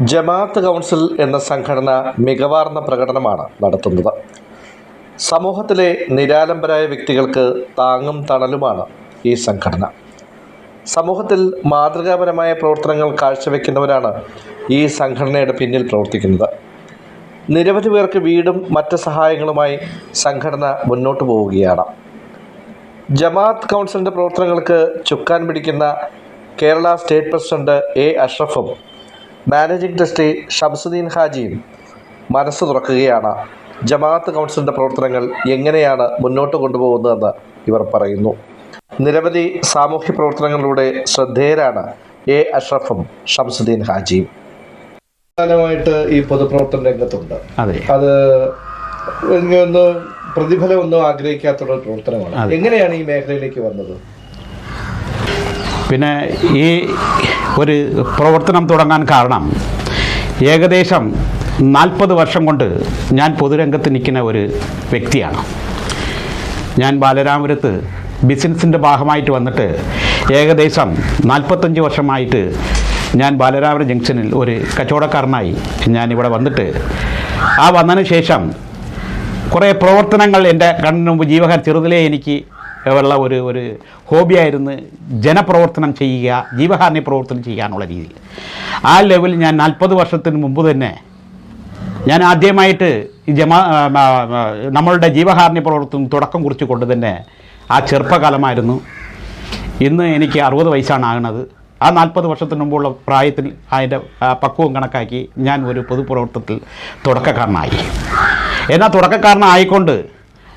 ജമാഅത്ത് council എന്ന സംഘടന മികവാർന്ന പ്രകടനമാണ് നടത്തുന്നത്. സമൂഹത്തിലെ നിരാലംബരായ വ്യക്തികൾക്ക് താങ്ങും തണലുമാണ് ഈ സംഘടന. സമൂഹത്തിൽ മാതൃകാപരമായ പ്രവർത്തനങ്ങൾ കാഴ്ചവെക്കുന്നവരാണ് ഈ സംഘടനയുടെ പിന്നിൽ പ്രവർത്തിക്കുന്നത്. നിരവധി പേർക്ക് വീടും മറ്റ് സഹായങ്ങളുമായി സംഘടന മുന്നോട്ട് പോവുകയാണ്. ജമാഅത്ത് കൗൺസിലിന്റെ പ്രവർത്തനങ്ങൾക്ക് ചുക്കാൻ പിടിക്കുന്ന കേരള സ്റ്റേറ്റ് പ്രസിഡന്റ് എ അഷ്റഫും മാനേജിംഗ് ട്രസ്റ്റി ഷംസുദ്ദീൻ ഹാജിയും മനസ്സ് തുറക്കുകയാണ്. ജമാഅത്ത് കൗൺസിലിന്റെ പ്രവർത്തനങ്ങൾ എങ്ങനെയാണ് മുന്നോട്ട് കൊണ്ടുപോകുന്നതെന്ന് ഇവർ പറയുന്നു. നിരവധി സാമൂഹ്യ പ്രവർത്തനങ്ങളിലൂടെ ശ്രദ്ധേയരാണ് എ അഷ്റഫും ഷംസുദ്ദീൻ ഹാജിയും. കാലമായിട്ട് ഈ പൊതുപ്രവർത്തന രംഗത്തുണ്ട്. അത്. ഒന്ന് പ്രതിഫലമൊന്നും ആഗ്രഹിക്കാത്ത ഒരു പ്രവർത്തനമാണ്. എങ്ങനെയാണ് ഈ മേഖലയിലേക്ക് വന്നത്? പിന്നെ ഈ ഒരു പ്രവർത്തനം തുടങ്ങാൻ കാരണം ഏകദേശം നാൽപ്പത് വർഷം കൊണ്ട് ഞാൻ പൊതുരംഗത്ത് നിൽക്കുന്ന ഒരു വ്യക്തിയാണ്. ഞാൻ ബാലരാമപുരത്ത് ബിസിനസ്സിന്റെ ഭാഗമായിട്ട് വന്നിട്ട് ഏകദേശം നാൽപ്പത്തഞ്ച് വർഷമായിട്ട് ഞാൻ ബാലരാമപുരം ജംഗ്ഷനിൽ ഒരു കച്ചവടക്കാരനായി ഇവിടെ വന്നിട്ട് ആ വന്നതിന് ശേഷം കുറേ പ്രവർത്തനങ്ങൾ എന്റെ കണ്ണിന് മുമ്പ് ജീവകർ ചെറുതിലേ എനിക്ക് ഉള്ള ഒരു ഒരു ഹോബിയായിരുന്നു ജനപ്രവർത്തനം ചെയ്യുക ജീവഹാനി പ്രവർത്തനം ചെയ്യാനുള്ള രീതി ആ ലെവലിൽ ഞാൻ നാൽപ്പത് വർഷത്തിന് മുമ്പ് തന്നെ ഞാൻ ആദ്യമായിട്ട് ഈ ജമാ നമ്മളുടെ ജീവഹാരണി പ്രവർത്തനം തുടക്കം കുറിച്ചുകൊണ്ട് തന്നെ ആ ചെറുപ്പകാലമായിരുന്നു. ഇന്ന് എനിക്ക് അറുപത് വയസ്സാണ് ആകുന്നത് ആ നാൽപ്പത് വർഷത്തിന് മുമ്പുള്ള പ്രായത്തിൽ അതിന്റെ പക്വം കണക്കാക്കി ഞാൻ ഒരു പൊതുപ്രവർത്തനത്തിൽ തുടക്കക്കാരനായി. എന്നാൽ തുടക്കക്കാരനായിക്കൊണ്ട്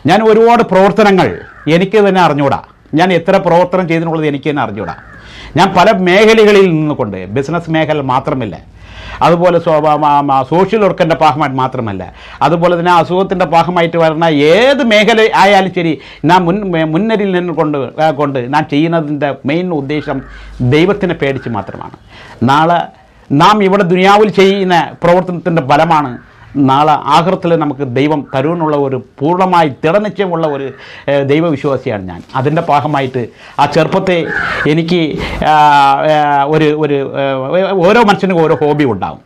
ഞാൻ ഒരുപാട് പ്രവർത്തനങ്ങൾ എനിക്ക് തന്നെ അറിഞ്ഞുകൂടാ ഞാൻ എത്ര പ്രവർത്തനം ചെയ്തിട്ടുള്ളത് എനിക്ക് തന്നെ അറിഞ്ഞുകൂടാ ഞാൻ പല മേഖലകളിൽ നിന്നുകൊണ്ട് ബിസിനസ് മേഖല മാത്രമല്ല അതുപോലെ സോഷ്യൽ വർക്കിന്റെ ഭാഗമായിട്ട് മാത്രമല്ല അതുപോലെ തന്നെ അസുഖത്തിന്റെ ഭാഗമായിട്ട് വരുന്ന ഏത് മേഖല ആയാലും ശരി ഞാൻ മുൻ മുന്നരിൽ നിന്ന് കൊണ്ട് കൊണ്ട് ഞാൻ ചെയ്യുന്നതിന്റെ മെയിൻ ഉദ്ദേശം ദൈവത്തിനെ പേടിച്ച് മാത്രമാണ്. നാളെ നാം ഇവിടെ ദുനിയാവിൽ ചെയ്യുന്ന പ്രവർത്തനത്തിന്റെ ഫലമാണ് നാളെ ആഹൃത്തിൽ നമുക്ക് ദൈവം തരുമെന്നുള്ള ഒരു പൂർണമായി തിടനിശ്ചയമുള്ള ഒരു ദൈവവിശ്വാസിയാണ് ഞാൻ. അതിന്റെ ഭാഗമായിട്ട് ആ ചെറുപ്പത്തെ എനിക്ക് ഒരു ഒരു ഓരോ മനുഷ്യനും ഓരോ ഹോബി ഉണ്ടാകും.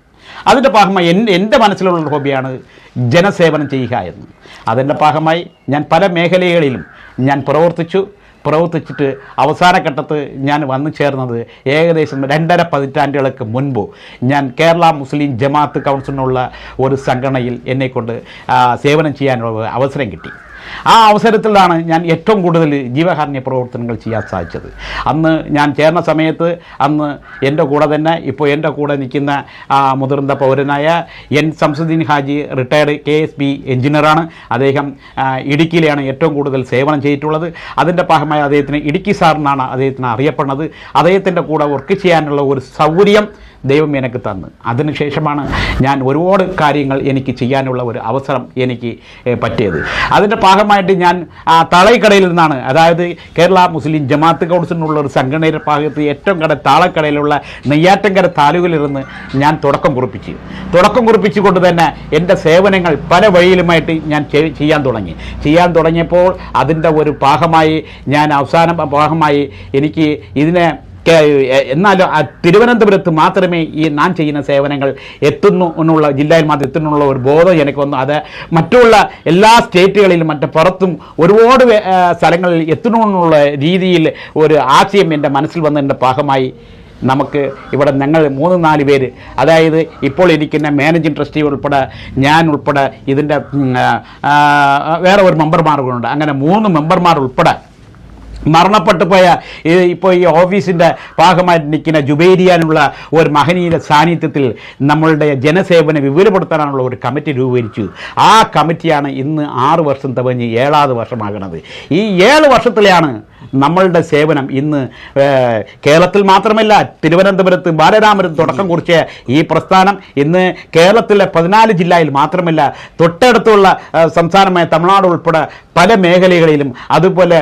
അതിന്റെ ഭാഗമായി എൻ എന്റെ മനസ്സിലുള്ള ഹോബിയാണ് ജനസേവനം ചെയ്യുക എന്ന്. അതിന്റെ ഭാഗമായി ഞാൻ പല മേഖലകളിലും ഞാൻ പ്രവർത്തിച്ചു. പ്രവർത്തിച്ചിട്ട് അവസാന ഘട്ടത്ത് ഞാൻ വന്നു ചേർന്നത് ഏകദേശം രണ്ടര പതിറ്റാണ്ടുകൾക്ക് മുൻപ് ഞാൻ കേരള മുസ്ലിം ജമാഅത്ത് കൗൺസിലിനുള്ള ഒരു സംഘടനയിൽ എന്നെക്കൊണ്ട് സേവനം ചെയ്യാനുള്ള അവസരം കിട്ടി. ആ അവസരത്തിലാണ് ഞാൻ ഏറ്റവും കൂടുതൽ ജീവകാരുണ്യ പ്രവർത്തനങ്ങൾ ചെയ്യാൻ സാധിച്ചത്. അന്ന് ഞാൻ ചേർന്ന സമയത്ത് അന്ന് എന്റെ കൂടെ തന്നെ ഇപ്പോൾ എന്റെ കൂടെ നിൽക്കുന്ന ആ, മുതിർന്ന പൗരനായ N Samsuddin Haji retired K S B എഞ്ചിനീയറാണ് അദ്ദേഹം ഇടുക്കിയിലാണ് ഏറ്റവും കൂടുതൽ സേവനം ചെയ്തിട്ടുള്ളത്. അതിന്റെ ഭാഗമായി അദ്ദേഹത്തിന് ഇടുക്കി സാറിനാണ് അദ്ദേഹത്തിന് അറിയപ്പെടുന്നത്. അദ്ദേഹത്തിന്റെ കൂടെ വർക്ക് ചെയ്യാനുള്ള ഒരു സൗകര്യം ദൈവം എനിക്ക് തന്ന്. അതിനുശേഷമാണ് ഞാൻ ഒരുപാട് കാര്യങ്ങൾ എനിക്ക് ചെയ്യാനുള്ള ഒരു അവസരം എനിക്ക് പറ്റിയത്. അതിന്റെ ഭാഗമായിട്ട് ഞാൻ ആ തളൈക്കടയിൽ നിന്നാണ്. അതായത് കേരള മുസ്ലിം ജമാഅത്ത് കൗൺസിലിനുള്ള ഒരു സംഘടനയുടെ ഭാഗത്ത് ഏറ്റവും കട താളക്കടയിലുള്ള നെയ്യാറ്റങ്കര താലൂക്കിലിരുന്ന് ഞാൻ തുടക്കം കുറിപ്പിച്ചു. തുടക്കം കുറിപ്പിച്ചുകൊണ്ട് തന്നെ എന്റെ സേവനങ്ങൾ പല വഴിയിലുമായിട്ട് ഞാൻ ചെയ്യാൻ തുടങ്ങി. ചെയ്യാൻ തുടങ്ങിയപ്പോൾ അതിന്റെ ഒരു ഭാഗമായി ഞാൻ അവസാന ഭാഗമായി എനിക്ക് ഇതിനെ എന്നാലും തിരുവനന്തപുരത്ത് മാത്രമേ ഈ നാൻ ചെയ്യുന്ന സേവനങ്ങൾ എത്തുന്നു എന്നുള്ള ജില്ലയിൽ മാത്രം എത്തുന്നുള്ള ഒരു ബോധം എനിക്ക് വന്നു. അത് മറ്റുള്ള എല്ലാ സ്റ്റേറ്റുകളിലും മറ്റ് പുറത്തും ഒരുപാട് സ്ഥലങ്ങളിൽ എത്തുന്നു എന്നുള്ള രീതിയിൽ ഒരു ആശയം എന്റെ മനസ്സിൽ വന്നതിന്റെ ഭാഗമായി നമുക്ക് ഇവിടെ ഞങ്ങൾ മൂന്ന് നാല് പേര്. അതായത് ഇപ്പോൾ ഇരിക്കുന്ന മാനേജിംഗ് ട്രസ്റ്റി ഉൾപ്പെടെ ഞാൻ ഉൾപ്പെടെ ഇതിന്റെ വേറെ ഒരു മെമ്പർമാരുണ്ട് അങ്ങനെ മൂന്ന് മെമ്പർമാർ ഉൾപ്പെടെ മരണപ്പെട്ടു പോയ ഇപ്പോൾ ഈ ഓഫീസിന്റെ ഭാഗമായിട്ട് നിൽക്കുന്ന ജുബേരിയാനുള്ള ഒരു മഹനീയുടെ സാന്നിധ്യത്തിൽ നമ്മളുടെ ജനസേവനം വിപുലപ്പെടുത്താനുള്ള ഒരു കമ്മിറ്റി രൂപീകരിച്ചു. ആ കമ്മിറ്റിയാണ് ഇന്ന് ആറ് വർഷം തവഞ്ഞ് ഏഴാമത് വർഷമാകുന്നത് ഈ ഏഴ് വർഷത്തിലെയാണ് നമ്മളുടെ സേവനം ഇന്ന് കേരളത്തിൽ മാത്രമല്ല തിരുവനന്തപുരത്ത് ബാലരാമരത്ത് തുടക്കം കുറിച്ച ഈ പ്രസ്ഥാനം ഇന്ന് കേരളത്തിലെ പതിനാല് ജില്ലയിൽ മാത്രമല്ല തൊട്ടടുത്തുള്ള സംസ്ഥാനമായ തമിഴ്നാട് ഉൾപ്പെടെ പല മേഖലകളിലും അതുപോലെ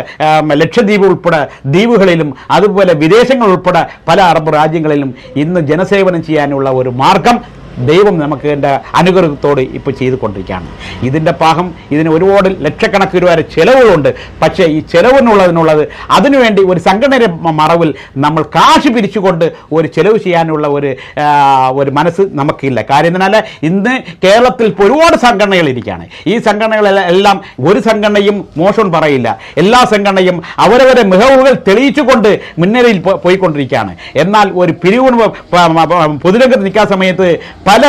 ലക്ഷദ്വീപ് ഉൾപ്പെടെ ദ്വീപുകളിലും അതുപോലെ വിദേശങ്ങൾ ഉൾപ്പെടെ പല അറബ് രാജ്യങ്ങളിലും ഇന്ന് ജനസേവനം ചെയ്യാനുള്ള ഒരു മാർഗം ദൈവം നമുക്ക് എന്റെ അനുഗ്രഹത്തോട് ഇപ്പോൾ ചെയ്തുകൊണ്ടിരിക്കുകയാണ്. ഇതിന്റെ പാകം ഇതിന് ഒരുപാട് ലക്ഷക്കണക്കിന് വരെ ചിലവുകളുണ്ട്. പക്ഷേ ഈ ചിലവിനുള്ളതിനുള്ളത് അതിനുവേണ്ടി ഒരു സംഘടനയുടെ മറവിൽ നമ്മൾ കാശ് പിരിച്ചുകൊണ്ട് ഒരു ചിലവ് ചെയ്യാനുള്ള ഒരു ഒരു മനസ്സ് നമുക്കില്ല. കാര്യം എന്നാൽ ഇന്ന് കേരളത്തിൽ ഒരുപാട് സംഘടനകൾ ഇരിക്കുകയാണ്. ഈ സംഘടനകളെല്ലാം ഒരു സംഘടനയും മോശം പറയില്ല. എല്ലാ സംഘടനയും അവരവരെ മികവുകൾ തെളിയിച്ചുകൊണ്ട് മുന്നിലയിൽ പോയിക്കൊണ്ടിരിക്കുകയാണ്. എന്നാൽ ഒരു പിരിവ് പൊതുരംഗത്ത് നിൽക്കാൻ സമയത്ത് പല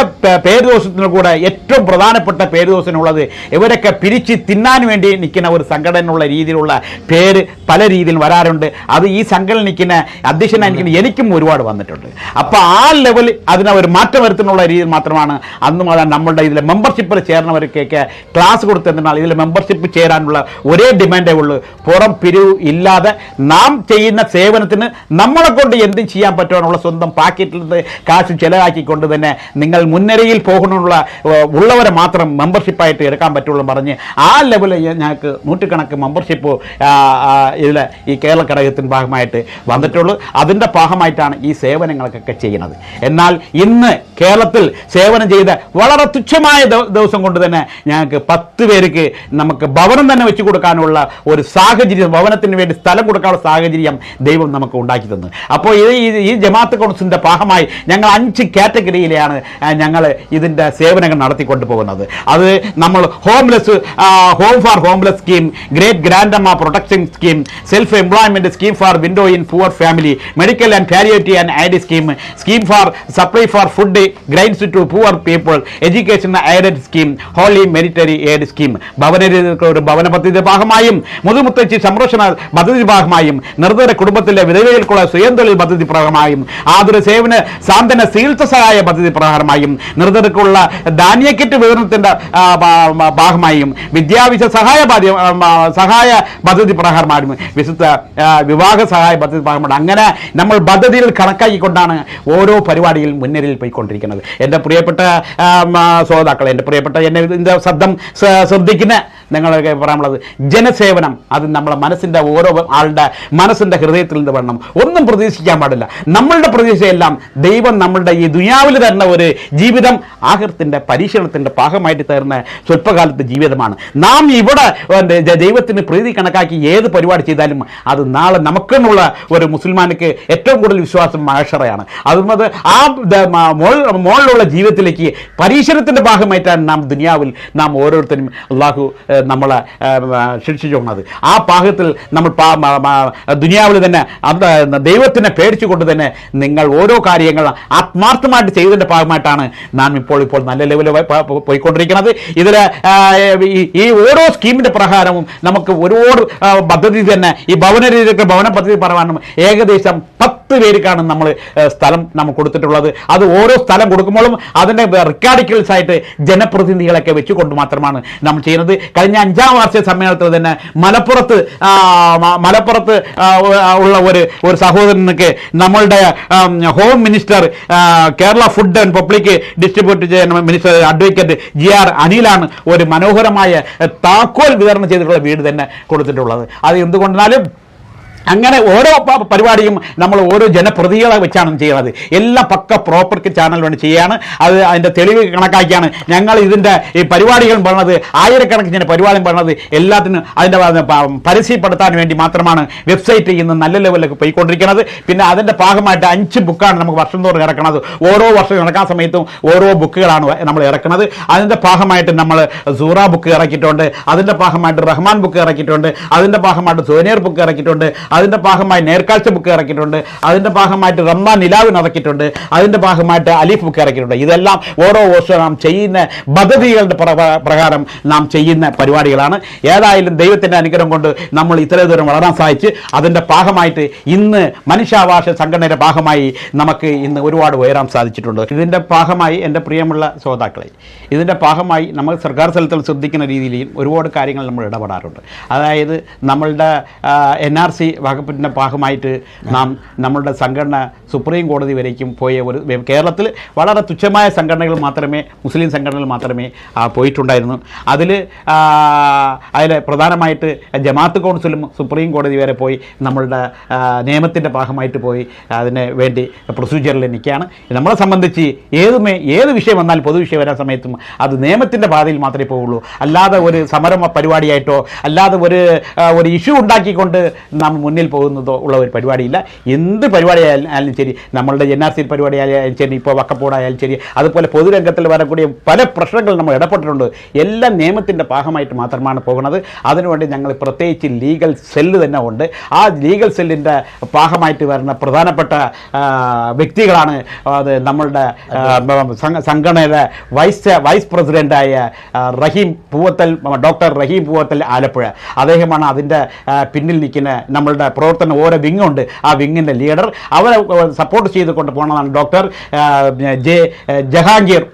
പേരുദോഷത്തിന് കൂടെ ഏറ്റവും പ്രധാനപ്പെട്ട പേരുദോഷനുള്ളത് ഇവരൊക്കെ പിരിച്ച് തിന്നാൻ വേണ്ടി നിൽക്കുന്ന ഒരു സംഘടന എന്നുള്ള രീതിയിലുള്ള പേര് പല രീതിയിൽ വരാറുണ്ട്. അത് ഈ സംഘടന നിൽക്കുന്ന അധ്യക്ഷനായി നിൽക്കുന്ന എനിക്കും ഒരുപാട് വന്നിട്ടുണ്ട്. അപ്പോൾ ആ ലെവൽ അതിനെ ഒരു മാറ്റം വരുത്തുന്നുള്ള രീതിയിൽ മാത്രമാണ് അന്ന് മുതൽ നമ്മളുടെ ഇതിലെ മെമ്പർഷിപ്പിൽ ചേർന്നവർക്കൊക്കെ ക്ലാസ് കൊടുത്തതിനാൽ ഇതിൽ മെമ്പർഷിപ്പ് ചേരാനുള്ള ഒരേ ഡിമാൻഡേ ഉള്ളൂ. പുറം പിരിവ് ഇല്ലാതെ നാം ചെയ്യുന്ന സേവനത്തിന് നമ്മളെ കൊണ്ട് എന്തും ചെയ്യാൻ പറ്റുമെന്നുള്ള സ്വന്തം പാക്കറ്റിൽ നിന്ന് കാശ് ചിലവാക്കിക്കൊണ്ട് തന്നെ നിങ്ങൾ മുൻനിരയിൽ പോകണമെന്നുള്ള ഉള്ളവരെ മാത്രം മെമ്പർഷിപ്പായിട്ട് എടുക്കാൻ പറ്റുള്ളൂ പറഞ്ഞ് ആ ലെവലിൽ ഞങ്ങൾക്ക് നൂറ്റുകണക്ക് മെമ്പർഷിപ്പ് ഇതിൽ ഈ കേരള ഘടകത്തിന്റെ ഭാഗമായിട്ട് വന്നിട്ടുള്ളൂ. അതിന്റെ ഭാഗമായിട്ടാണ് ഈ സേവനങ്ങൾക്കൊക്കെ ചെയ്യുന്നത്. എന്നാൽ ഇന്ന് കേരളത്തിൽ സേവനം ചെയ്ത വളരെ തുച്ഛമായ ദിവസം കൊണ്ട് തന്നെ ഞങ്ങൾക്ക് പത്ത് പേർക്ക് നമുക്ക് ഭവനം തന്നെ വെച്ച് കൊടുക്കാനുള്ള ഒരു സാഹചര്യം ഭവനത്തിന് വേണ്ടി സ്ഥലം കൊടുക്കാനുള്ള സാഹചര്യം ദൈവം നമുക്ക് ഉണ്ടാക്കി തന്നു. അപ്പോൾ ഈ- ഈ ജമാഅത്ത് കൗൺസിലിന്റെ ഭാഗമായി ഞങ്ങൾ അഞ്ച് കാറ്റഗറിയിലാണ് ഞങ്ങൾ ഇതിന്റെ സേവനങ്ങൾ നടത്തിക്കൊണ്ട് പോകുന്നത് അത് നമ്മൾ homeless home for homeless scheme great grand amma protection scheme self employment scheme for window in poor family medical and palliative and ID scheme scheme for supply for food grains to poor people education aided scheme holy meritory aid scheme Bhavana ഒരു ഭവന പദ്ധതിയുടെ ഭാഗമായും മുതുമുത്തച്ഛി സംരക്ഷണ പദ്ധതി ഭാഗമായും നിർദ്ധന കുടുംബത്തിലെ വിധവകൾക്കുള്ള സ്വയം തൊഴിൽ പദ്ധതി പ്രകാരമായും ആതുര സേവന സാന്ത്വന ചികിത്സ സഹായ പദ്ധതി പ്രകാരമായും നിർദ്ധനർക്കുള്ള ധാന്യക്കിറ്റ് വിതരണത്തിന്റെ ഭാഗമായും വിദ്യാഭ്യാസ സഹായ സഹായ പദ്ധതി പ്രകാരമായും വിശുദ്ധ വിവാഹ സഹായ പദ്ധതി പ്രകാരമാണ് അങ്ങനെ നമ്മൾ പദ്ധതിയിൽ കണക്കാക്കിക്കൊണ്ടാണ് ഓരോ പരിപാടിയിൽ മുന്നിലിൽ പോയിക്കൊണ്ടിരിക്കുന്നത്. എന്റെ പ്രിയപ്പെട്ട ശ്രോതാക്കൾ എന്റെ പ്രിയപ്പെട്ട എന്നെ ശബ്ദം ശ്ര- ശ്രദ്ധിക്കുന്ന നിങ്ങളൊക്കെ പറയാനുള്ളത് ജനസേവനം അത് നമ്മളെ മനസ്സിന്റെ ഓരോ ആളുടെ മനസ്സിന്റെ ഹൃദയത്തിൽ നിന്ന് വേണം ഒന്നും പ്രതീക്ഷിക്കാൻ പാടില്ല. നമ്മളുടെ പ്രതീക്ഷയെല്ലാം ദൈവം നമ്മളുടെ ഈ ദുനിയാവിൽ തരുന്ന ഒരു ജീവിതം ആഹൃത്തിന്റെ പരീക്ഷണത്തിന്റെ ഭാഗമായിട്ട് തരുന്ന സ്വല്പകാലത്തെ ജീവിതമാണ്. നാം ഇവിടെ ദൈവത്തിന് പ്രീതി കണക്കാക്കി ഏത് പരിപാടി ചെയ്താലും അത് നാളെ നമുക്കെന്നുള്ള ഒരു മുസൽമാനക്ക് ഏറ്റവും കൂടുതൽ വിശ്വാസം മഹേഷറയാണ് അതുകൊണ്ട് ആ മോൾ- മോളിലുള്ള ജീവിതത്തിലേക്ക് പരീക്ഷണത്തിന്റെ ഭാഗമായിട്ടാണ് നാം ദുനിയാവിൽ നാം ഓരോരുത്തരും അള്ളാഹു നമ്മളെ ശിക്ഷിച്ചുകൊണ്ടത്. ആ പാകത്തിൽ നമ്മൾ ദുനിയാവിൽ തന്നെ ദൈവത്തിനെ പേടിച്ചുകൊണ്ട് തന്നെ നിങ്ങൾ ഓരോ കാര്യങ്ങൾ ആത്മാർത്ഥമായിട്ട് ചെയ്തതിന്റെ ഭാഗമായിട്ടാണ് നാം ഇപ്പോൾ ഇപ്പോൾ നല്ല ലെവലിൽ പോയിക്കൊണ്ടിരിക്കുന്നത്. ഇതിൽ ഈ ഓരോ സ്കീമിന്റെ പ്രകാരവും നമുക്ക് ഒരുപാട് പദ്ധതി തന്നെ ഈ ഭവന രീതിക്ക് ഭവന പദ്ധതി പറയാനും ഏകദേശം പത്ത് പേർക്കാണ് നമ്മൾ സ്ഥലം നമ്മൾ കൊടുത്തിട്ടുള്ളത്. അത് ഓരോ സ്ഥലം കൊടുക്കുമ്പോഴും അതിന്റെ റെക്കാർഡിക്കൽസ് ആയിട്ട് ജനപ്രതിനിധികളൊക്കെ വെച്ചുകൊണ്ട് മാത്രമാണ് നമ്മൾ ചെയ്യുന്നത്. കഴിഞ്ഞ അഞ്ചാം വാർഷിക സമ്മേളനത്തിൽ തന്നെ മലപ്പുറത്ത് മലപ്പുറത്ത് ഉള്ള ഒരു ഒരു സഹോദരനൊക്കെ നമ്മളുടെ home minister Kerala food and public distribute ചെയ്യുന്ന മിനിസ്റ്റർ അഡ്വക്കേറ്റ് ജി ആർ അനിലാണ് ഒരു മനോഹരമായ താക്കോൽ വിതരണം ചെയ്തിട്ടുള്ള വീട് തന്നെ കൊടുത്തിട്ടുള്ളത്. അത് എന്തുകൊണ്ടാലും അങ്ങനെ ഓരോ പരിപാടിയും നമ്മൾ ഓരോ ജനപ്രതികളെ വെച്ചാണ് ചെയ്യുന്നത്. എല്ലാം പക്ക പ്രോപ്പർട്ടി ചാനൽ വേണ്ടി ചെയ്യാണ് അത് അതിന്റെ തെളിവ് കണക്കാക്കിയാണ്. ഞങ്ങൾ ഇതിന്റെ ഈ പരിപാടികൾ പറഞ്ഞത് ആയിരക്കണക്കിന് പരിപാടിയും പറഞ്ഞത് എല്ലാത്തിനും അതിന്റെ പരസ്യപ്പെടുത്താൻ വേണ്ടി മാത്രമാണ് വെബ്സൈറ്റ് ഇന്ന് നല്ല ലെവലിലേക്ക് പോയിക്കൊണ്ടിരിക്കുന്നത്. പിന്നെ അതിന്റെ ഭാഗമായിട്ട് അഞ്ച് ബുക്കാണ് നമുക്ക് വർഷം തോറും ഇറക്കുന്നത്. ഓരോ വർഷം ഇറക്കാൻ സമയത്തും ഓരോ ബുക്കുകളാണ് നമ്മൾ ഇറക്കുന്നത്. അതിന്റെ ഭാഗമായിട്ട് നമ്മൾ സൂറ ബുക്ക് ഇറക്കിയിട്ടുണ്ട്. അതിന്റെ ഭാഗമായിട്ട് റഹ്മാൻ ബുക്ക് ഇറക്കിയിട്ടുണ്ട്. അതിന്റെ ഭാഗമായിട്ട് സോനിയർ ബുക്ക് ഇറക്കിയിട്ടുണ്ട്. അതിന്റെ ഭാഗമായി നേർക്കാഴ്ച ബുക്ക് ഇറക്കിയിട്ടുണ്ട്. അതിന്റെ ഭാഗമായിട്ട് റംസാൻ നിലാവിന് ഇറക്കിയിട്ടുണ്ട് അതിന്റെ ഭാഗമായിട്ട് അലീഫ് ബുക്ക് ഇറക്കിയിട്ടുണ്ട്. ഇതെല്ലാം ഓരോ വർഷവും നാം ചെയ്യുന്ന പദ്ധതികളുടെ പ്ര- പ്രകാരം നാം ചെയ്യുന്ന പരിപാടികളാണ്. ഏതായാലും ദൈവത്തിന്റെ അനുഗ്രഹം കൊണ്ട് നമ്മൾ ഇത്രയും ദൂരം വളരാൻ സാധിച്ച് അതിന്റെ ഭാഗമായിട്ട് ഇന്ന് മനുഷ്യാവകാശ സംഘടനയുടെ ഭാഗമായി നമുക്ക് ഇന്ന് ഒരുപാട് ഉയരാൻ സാധിച്ചിട്ടുണ്ട്. ഇതിന്റെ ഭാഗമായി എന്റെ പ്രിയമുള്ള ശ്രോതാക്കളെ ഇതിന്റെ ഭാഗമായി നമ്മൾ സർക്കാർ സ്ഥലത്തിൽ ശ്രദ്ധിക്കുന്ന രീതിയിൽ ഒരുപാട് കാര്യങ്ങൾ നമ്മൾ ഇടപെടാറുണ്ട്. അതായത് നമ്മളുടെ എൻ ആർ സി ഭാഗത്തിന്റെ ഭാഗമായിട്ട് നാം നമ്മളുടെ സംഘടന സുപ്രീം കോടതി വരേക്കും പോയ ഒരു കേരളത്തിൽ വളരെ തുച്ഛമായ സംഘടനകൾ മാത്രമേ മുസ്ലിം സംഘടനകൾ മാത്രമേ പോയിട്ടുണ്ടായിരുന്നു. അതിൽ അതിൽ പ്രധാനമായിട്ട് ജമാഅത്ത് കൗൺസിലും സുപ്രീം കോടതി വരെ പോയി നമ്മളുടെ നിയമത്തിന്റെ ഭാഗമായിട്ട് പോയി അതിന് വേണ്ടി പ്രൊസീജിയറിൽ നിൽക്കുകയാണ്. നമ്മളെ സംബന്ധിച്ച് ഏത് മേ- ഏത് വിഷയം വന്നാൽ പൊതുവിഷയം വരാൻ സമയത്തും അത് നിയമത്തിന്റെ പാതയിൽ മാത്രമേ പോവുള്ളൂ. അല്ലാതെ ഒരു സമരം പരിപാടിയായിട്ടോ അല്ലാതെ ഒരു ഒരു ഇഷ്യൂ ഉണ്ടാക്കിക്കൊണ്ട് നാം മുന്നിൽ പോകുന്നതോ ഉള്ള ഒരു പരിപാടിയില്ല. എന്ത് പരിപാടിയായാലും ശരി നമ്മളുടെ എൻ ആർ സി പരിപാടിയായാലും ശരി ഇപ്പോൾ വക്കപ്പോടായാലും ശരി അതുപോലെ പൊതുരംഗത്തിൽ വരക്കൂടിയ പല പ്രശ്നങ്ങൾ നമ്മൾ ഇടപെട്ടിട്ടുണ്ട്. എല്ലാം നിയമത്തിന്റെ ഭാഗമായിട്ട് മാത്രമാണ് പോകുന്നത്. അതിനുവേണ്ടി ഞങ്ങൾ പ്രത്യേകിച്ച് ലീഗൽ സെല്ല് തന്നെ ഉണ്ട്. ആ ലീഗൽ സെല്ലിന്റെ ഭാഗമായിട്ട് വരുന്ന പ്രധാനപ്പെട്ട വ്യക്തികളാണ് അത് നമ്മളുടെ സംഘടനയുടെ വൈസ് വൈസ് പ്രസിഡന്റായ റഹീം പൂവത്തൽ ഡോക്ടർ റഹീം പൂവത്തൽ ആലപ്പുഴ. അദ്ദേഹമാണ് അതിന്റെ പിന്നിൽ നിൽക്കുന്ന നമ്മളുടെ പ്രവർത്തനം ഓരോ വിങ്ങുണ്ട് ആ വിങ്ങിന്റെ ലീഡർ അവരെ സപ്പോർട്ട് ചെയ്തുകൊണ്ട് പോകണമെന്നാണ് ഡോക്ടർ ജെ ജഹാംഗീർ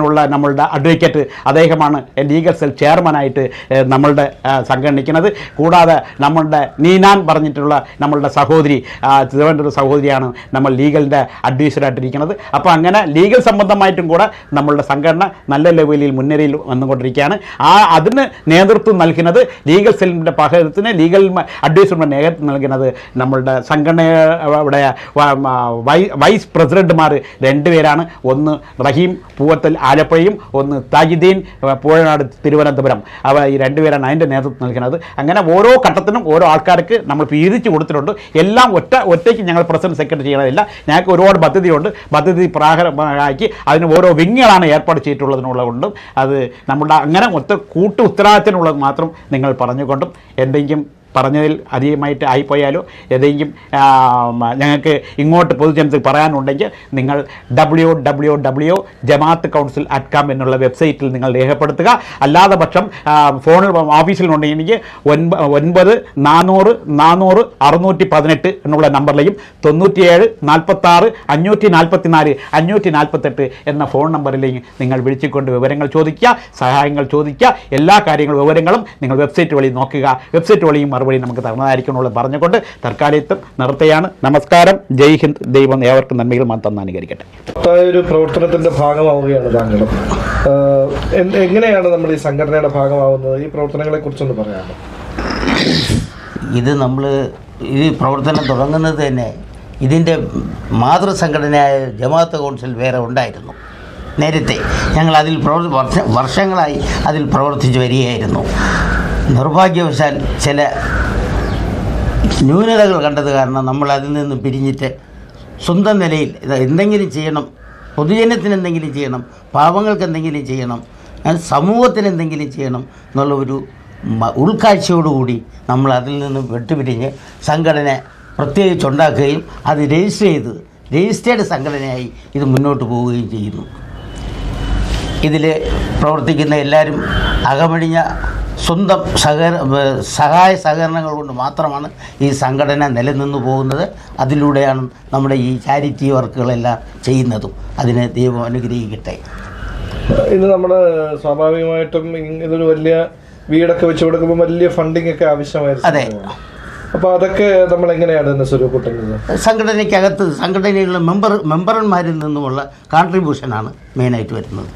ുള്ള നമ്മളുടെ അഡ്വക്കേറ്റ് അദ്ദേഹമാണ് ലീഗൽ സെൽ ചെയർമാനായിട്ട് നമ്മളുടെ സംഘടിക്കുന്നത്. കൂടാതെ നമ്മളുടെ നീനാൻ പറഞ്ഞിട്ടുള്ള നമ്മളുടെ സഹോദരി തിരുവനന്തപുരം സഹോദരിയാണ് നമ്മൾ ലീഗലിന്റെ അഡ്വൈസറായിട്ടിരിക്കുന്നത് അപ്പോൾ അങ്ങനെ ലീഗൽ സംബന്ധമായിട്ടും കൂടെ നമ്മളുടെ സംഘടന നല്ല ലെവലിൽ മുന്നേറിയിൽ വന്നുകൊണ്ടിരിക്കുകയാണ്. ആ അതിന് നേതൃത്വം നൽകുന്നത് ലീഗൽ സെല്ലിന്റെ പകരത്തിന് ലീഗൽ നേതൃത്വം നൽകുന്നത് നമ്മളുടെ സംഘടനയുടെ വൈസ് പ്രസിഡന്റുമാർ രണ്ടുപേരാണ്. ഒന്ന് റഹീം പൂവത്തൽ ആലപ്പുഴയും ഒന്ന് താജുദ്ദീൻ പൂഴനാട് തിരുവനന്തപുരം. അവ ഈ രണ്ടുപേരാണ് അതിന്റെ നേതൃത്വം നൽകുന്നത് അങ്ങനെ ഓരോ ഘട്ടത്തിനും ഓരോ ആൾക്കാർക്ക് നമ്മൾ വീതിച്ചു കൊടുത്തിട്ടുണ്ട്. എല്ലാം ഒറ്റ ഒറ്റയ്ക്ക് ഞങ്ങൾ പ്രസിഡന്റ് സെക്രട്ടറി ചെയ്യണതില്ല. ഞങ്ങൾക്ക് ഒരുപാട് പദ്ധതിയുണ്ട്. പദ്ധതി പ്രാഹരമാക്കി അതിന് ഓരോ വിങ്ങുകളാണ് ഏർപ്പാട് ചെയ്തിട്ടുള്ളതിനുള്ളതുകൊണ്ടും അത് നമ്മുടെ അങ്ങനെ ഒറ്റ കൂട്ടു ഉത്തരവാദിത്തത്തിനുള്ളത് മാത്രം നിങ്ങൾ പറഞ്ഞുകൊണ്ടും എന്തെങ്കിലും പറഞ്ഞതിൽ അധികമായിട്ട് ആയിപ്പോയാലോ? ഏതെങ്കിലും ഞങ്ങൾക്ക് ഇങ്ങോട്ട് പൊതുജനത്തിൽ പറയാനുണ്ടെങ്കിൽ നിങ്ങൾ W W W Jamaat council at com എന്നുള്ള വെബ്സൈറ്റിൽ നിങ്ങൾ രേഖപ്പെടുത്തുക. അല്ലാതെ പക്ഷം ഫോണിൽ ഓഫീസിലുണ്ടെങ്കിൽ എനിക്ക് ഒൻപത് നാനൂറ് നാനൂറ് അറുന്നൂറ്റി പതിനെട്ട് എന്നുള്ള നമ്പറിലേക്കും തൊണ്ണൂറ്റിയേഴ് നാൽപ്പത്താറ് അഞ്ഞൂറ്റി നാൽപ്പത്തി നാല് അഞ്ഞൂറ്റി നാൽപ്പത്തെട്ട് എന്ന ഫോൺ നമ്പറിലേക്ക് നിങ്ങൾ വിളിച്ചുകൊണ്ട് വിവരങ്ങൾ ചോദിക്കുക സഹായങ്ങൾ ചോദിക്കുക എല്ലാ കാര്യങ്ങളും വിവരങ്ങളും നിങ്ങൾ വെബ്സൈറ്റ് വഴി നോക്കുക. വെബ്സൈറ്റ് വഴിയും മറുപടി നമുക്ക് തരുന്നതായിരിക്കും എന്നുള്ളത് പറഞ്ഞുകൊണ്ട് തൽക്കാലത്തും നിർത്തുകയാണ്. നമസ്കാരം. ജയ് ഹിന്ദ്. ദൈവം ഏവർക്കും നന്മകൾ മാത്രം അനുകരിക്കട്ടെ. ഒരു പ്രവർത്തനത്തിന്റെ ഭാഗമാവുകയാണ് താങ്കളും. എങ്ങനെയാണ് നമ്മൾ ഈ സംഘടനയുടെ ഭാഗമാവുന്നത്? ഈ പ്രവർത്തനങ്ങളെ കുറിച്ചൊന്ന് പറയാമോ? ഇത് നമ്മൾ ഈ പ്രവർത്തനം തുടങ്ങുന്നത് തന്നെ ഇതിന്റെ മാതൃസംഘടനയായ ജമാഅത്ത് കൗൺസിൽ വേറെ ഉണ്ടായിരുന്നു. നേരത്തെ ഞങ്ങൾ അതിൽ പ്രവർത്തി വർഷ വർഷങ്ങളായി അതിൽ പ്രവർത്തിച്ചു വരികയായിരുന്നു. നിർഭാഗ്യവശാൽ ചില ന്യൂനതകൾ കണ്ടത് കാരണം നമ്മൾ അതിൽ നിന്ന് പിരിഞ്ഞിട്ട് സ്വന്തം നിലയിൽ എന്തെങ്കിലും ചെയ്യണം പൊതുജനത്തിന് എന്തെങ്കിലും ചെയ്യണം പാവങ്ങൾക്ക് എന്തെങ്കിലും ചെയ്യണം സമൂഹത്തിന് എന്തെങ്കിലും ചെയ്യണം എന്നുള്ള ഒരു ഉൾക്കാഴ്ചയോടുകൂടി നമ്മൾ അതിൽ നിന്ന് വെട്ടുപിരിഞ്ഞ് സംഘടന പ്രത്യേകിച്ച് ഉണ്ടാക്കുകയും അത് രജിസ്റ്റർ ചെയ്ത് രജിസ്റ്റേർഡ് സംഘടനയായി ഇത് മുന്നോട്ട് പോവുകയും ചെയ്യുന്നു. ഇതിൽ പ്രവർത്തിക്കുന്ന എല്ലാവരും അകമഴിഞ്ഞ സ്വന്തം സഹകര സഹായ സഹകരണങ്ങൾ കൊണ്ട് മാത്രമാണ് ഈ സംഘടന നിലനിന്ന് പോകുന്നത്. അതിലൂടെയാണ് നമ്മുടെ ഈ ചാരിറ്റി വർക്കുകളെല്ലാം ചെയ്യുന്നതും. അതിനെ ദൈവം അനുഗ്രഹിക്കട്ടെ. ഇത് നമ്മൾ സ്വാഭാവികമായിട്ടും ഇതൊരു വലിയ വീടൊക്കെ വെച്ച് കൊടുക്കുമ്പോൾ വലിയ ഫണ്ടിങ് ഒക്കെ ആവശ്യമായിരുന്നു അതെ. അപ്പോൾ അതൊക്കെ നമ്മൾ എങ്ങനെയാണ് സ്വരൂപിട്ടുന്നത് സംഘടനയ്ക്കകത്ത് സംഘടനയിലുള്ള മെമ്പർ മെമ്പർമാരിൽ നിന്നുമുള്ള കോൺട്രിബ്യൂഷനാണ് മെയിനായിട്ട് വരുന്നത്.